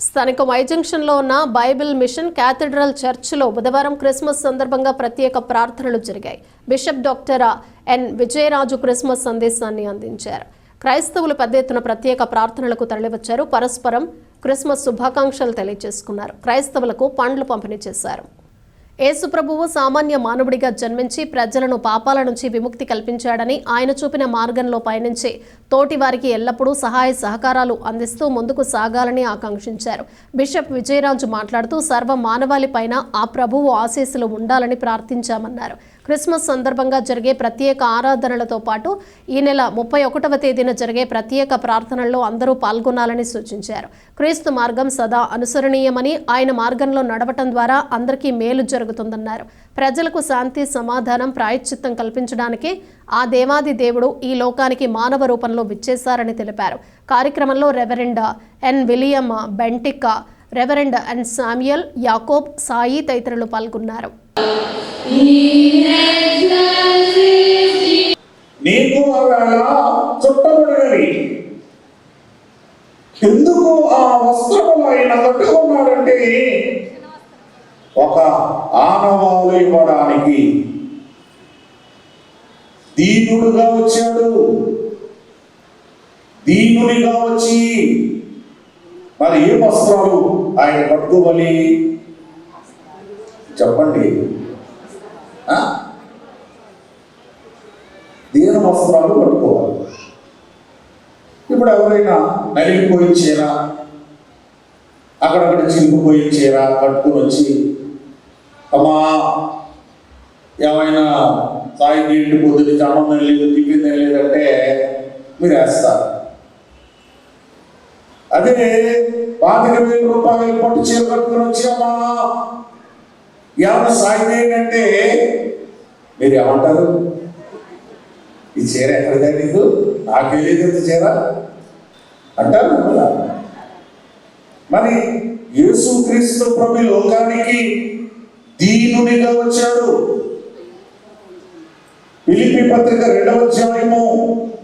స్థానిక వై జంక్షన్లో ఉన్న బైబిల్ మిషన్ క్యాథడ్రల్ చర్చిలో బుధవారం క్రిస్మస్ సందర్భంగా ప్రత్యేక ప్రార్థనలు జరిగాయి. Bishop doctor N. Vijayaraju Christmas సందేశాన్ని అందించారు. క్రైస్తవులు పెద్ద ఎత్తున ప్రత్యేక ప్రార్థనలకు తరలివచ్చారు. పరస్పరం క్రిస్మస్ శుభాకాంక్షలు తెలియజేసుకున్నారు. క్రైస్తవులకు పండ్లు పంపిణీ చేశారు. యేసుప్రభువు సామాన్య మానవుడిగా జన్మించి ప్రజలను పాపాల నుంచి విముక్తి కల్పించాడని ఆయన చూపిన మార్గంలో పయనించి తోటి వారికి ఎల్లప్పుడూ సహాయ సహకారాలు అందిస్తూ ముందుకు సాగాలని ఆకాంక్షించారు. బిషప్ విజయరాజు మాట్లాడుతూ సర్వ మానవాళి పైన ఆ ప్రభువు ఆశీస్సులు ఉండాలని ప్రార్థించామన్నారు. క్రిస్మస్ సందర్భంగా జరిగే ప్రత్యేక ఆరాధనలతో పాటు ఈ నెల ముప్పై ఒకటవ తేదీన జరిగే ప్రత్యేక ప్రార్థనల్లో అందరూ పాల్గొనాలని సూచించారు. క్రీస్తు మార్గం సదా అనుసరణీయమని ఆయన మార్గంలో నడవటం ద్వారా అందరికీ మేలు జరుగుతుందన్నారు. ప్రజలకు శాంతి సమాధానం ప్రాయశ్చిత్తం కల్పించడానికి ఆ దేవాది దేవుడు ఈ లోకానికి మానవ రూపంలో విచ్చేశారని తెలిపారు. కార్యక్రమంలో reverend N William Bentinck reverend N Samuel Yakob Sai తదితరులు పాల్గొన్నారు. నీకు ఆవేళ చుట్టబడినవి ఎందుకు ఆ వస్త్రము ఆయన కట్టుకున్నాడంటే ఒక ఆనవాలు ఇవ్వడానికి దీనుడుగా వచ్చాడు. దీనునిగా వచ్చి మరి ఏ వస్త్రాలు ఆయన కట్టుకోవాలి చెప్పండి. దీన వస్త్రాలు పట్టుకోవాలి ఇప్పుడు ఎవరైనా నలిగిపోయి చీర అక్కడక్కడ చిరిగిపోయి చీర కట్టుకుని వచ్చి అమ్మా ఏమైనా సాయి నీళ్ళు పొద్దున్న చమ్మం లేదు తిప్పింది లేదంటే మీరు వేస్తారు అదే పాతిక వేల రూపాయలు పట్టు చీర కట్టుకుని వచ్చి అమ్మా ఎవరు సాయి ఏంటంటే మీరు ఏమంటారు? ఈ చీర ఎక్కడిదా నీకు నాకు తెలియదు చీర. అంటారు మరి యేసు క్రీస్తు ప్రభు లోకానికి దీనునిగా వచ్చాడు. పిలిపి పత్రిక రెండవ అధ్యాయము